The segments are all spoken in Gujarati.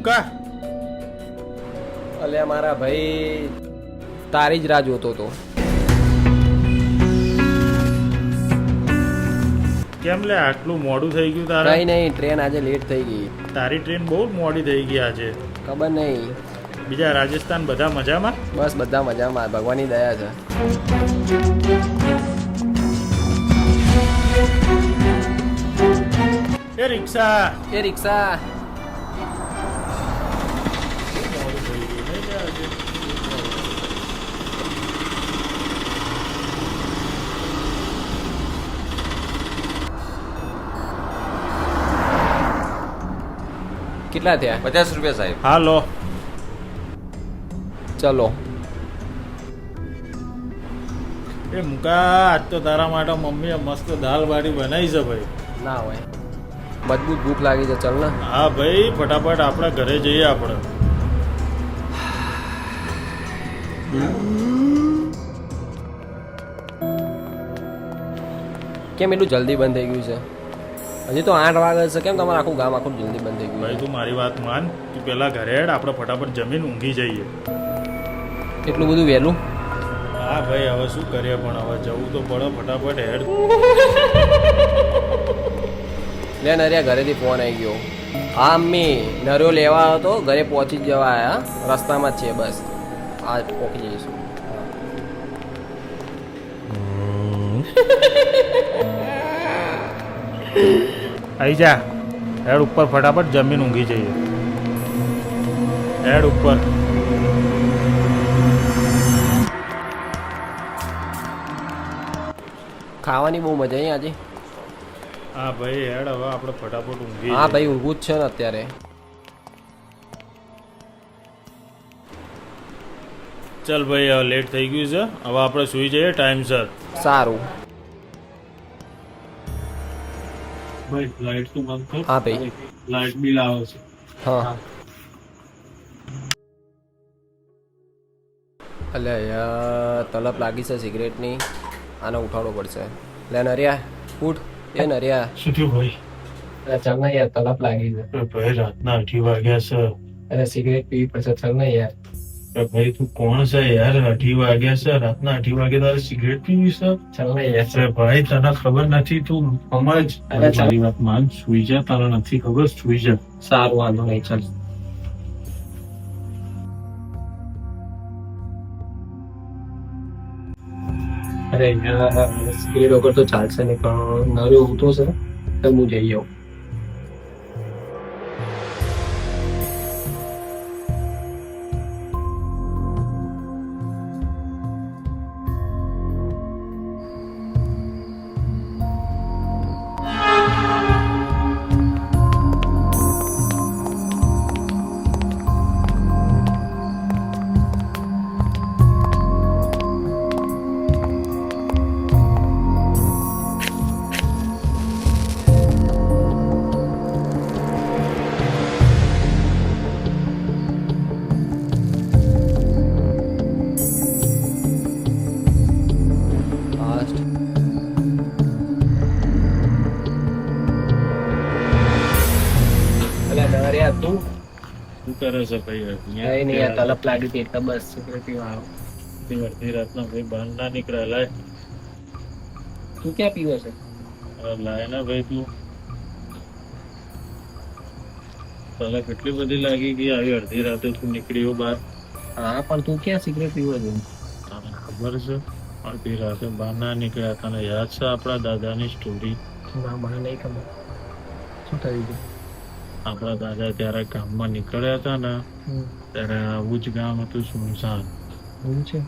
મૂકા અલ્યા મારા ભાઈ તારી જ રાહ જોતો તો કેમ લે આટલું મોડું થઈ ગયું તારે? કઈ નહીં ટ્રેન આજે લેટ થઈ ગઈ. તારી ટ્રેન બહુ મોડી થઈ ગઈ આજે. ખબર નહીં. બીજા રાજસ્થાન બધા મજામાં? બસ બધા મજામાં ભગવાનની દયા છે. એ રિક્ષા. એ રિક્ષા મોડું થઈ ગયું નહીં લે આજે? કેટલા થયા? પચાસ રૂપિયા સાહેબ. હા લો ચલો. એ મૂકા આજ તો તારા માટે મમ્મીએ મસ્ત દાલ બાટી બનાવી છે ભાઈ. ના હોય. મજબૂત ભૂખ લાગી છે ચલ ને. હા ભાઈ ફટાફટ આપણે ઘરે જઈએ આપણે. કેમ એટલું જલ્દી બંધ થઈ ગયું છે? હજી તો આઠ વાગે છે. કેમ તમારે આખું ગામ આખું જલ્દી બંધ થઈ ગયું? ભાઈ તું મારી વાત માન તું પેલા ઘરે હેડ આપણે ફટાફટ જમીન ઊંઘી જઈએ. એટલું બધું વહેલું? હા ભાઈ હવે શું કરીએ પણ હવે જવું તો પડે ફટાફટ હેડ. લે નરિયા ઘરેથી ફોન આવી ગયો. હા મમ્મી નર્યો લેવા આવ્યો તો ઘરે પહોંચી જવા આવ્યા રસ્તામાં જ છે બસ. આ પહોંચી જઈશું. આવી જા. હેડ ઉપર ફટાફટ જમીન ઊંઘી જઈએ. હેડ ઉપર. ખાવાની બહુ મજા આવી આજે. હા ભાઈ હેડ હવે આપણે ફટાફટ ઊંઘી હા ભાઈ ઊંઘું જ છે ને અત્યારે. ચાલ ભાઈ હવે લેટ થઈ ગયું છે. હવે આપણે સુઈ જઈએ. ટાઈમસર સારું. ભાઈ લાઈટ તું બંધ કર. હા ભાઈ. લાઈટ બિલ આવે છે. હા. અલે યાર તલપ લાગી છે સિગરેટની. આને ઉઠાડવો પડશે. લે નરિયા ઉઠ. એ નરિયા. શું થયું ભાઈ? ચાલ ના યાર તલપ લાગી છે. ભાઈ રાતના અઢી વાગ્યા છે. અરે સિગરેટ પીવી પડશે ચાલ ના યાર. અરે ભાઈ તું કોણ છે યાર? અઢી વાગ્યા છે રાતના અઢી વાગે તારે સિગરેટ પીવી છે? ચાલ યાર. ભાઈ તને ખબર નથી તું સમજ? અરે તારી વાત માન સુઈ જા તારે નથી ખબર સુઈ જા. સારું વાંધો નહીં ચાલ. અરે યાર સિગરેટ વગર તો ચાલશે નહીં પણ નરો ઉઠો છે તો હું જઈ આવું. અલે નરિયા તું શું કરે છે ભાઈ કઈ નહીં આ તલપ લાગી હતી એટલે બસ સિક્યુરિટી વાળો. અડધી રાતના ભાઈ બહાર ના નીકળે લાય. તું ક્યાં પીવે છે? લાય ના ભાઈ તું. તને કેટલી બધી લાગી ગઈ આવી અડધી રાતે તું નીકળ્યો બહાર? હા પણ તું ક્યાં સિગરેટ પીવો છે? તને ખબર છે? અડધી રાતે બહાર ના નીકળ્યા તને યાદ છે આપણા દાદાની સ્ટોરી ના મને નહીં ખબર. શું થયું હતું આપણા દાદા ત્યારે ગામમાં નીકળ્યા હતા ને ત્યારે આવું જ ગામ હતું સુનસાન. છે?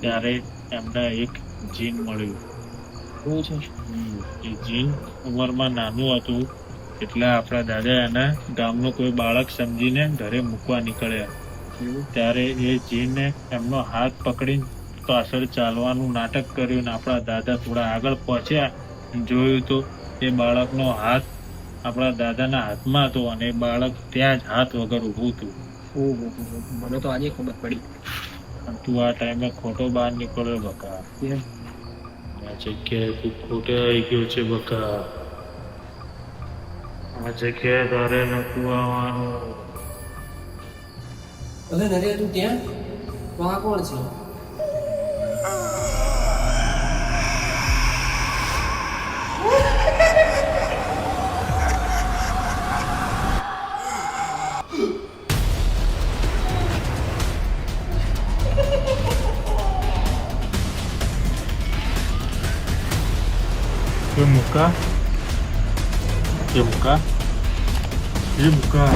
ત્યારે એમને એક જીન મળ્યું. છે? એ જીન ઉંમરમાં નાનું હતું એટલે આપણા દાદા એને ગામનું કોઈ બાળક સમજીને ઘરે મૂકવા નીકળ્યા. ત્યારે એ જીને એમનો હાથ પકડીને પાછળ ચાલવાનું નાટક કર્યું ને આપણા દાદા થોડા આગળ પહોંચ્યા જોયું તો એ બાળકનો હાથ આપણા દાદાના હાથમાં હતો અને બાળક ત્યાં જ હાથ વગર ઊભું હતું. મને તો આજે ખબર પડી. તું આ ટાઈમે ખોટો બહાર નીકળ્યો બકા. આ જગ્યાએ તું ખોટે આવી ગયો છે બકા. આ જગ્યાએ તારે નતું આવવાનું. અરે નરે તું ત્યાં? તો આ કોણ છે? એ મુકા એ મુકા એ મુકા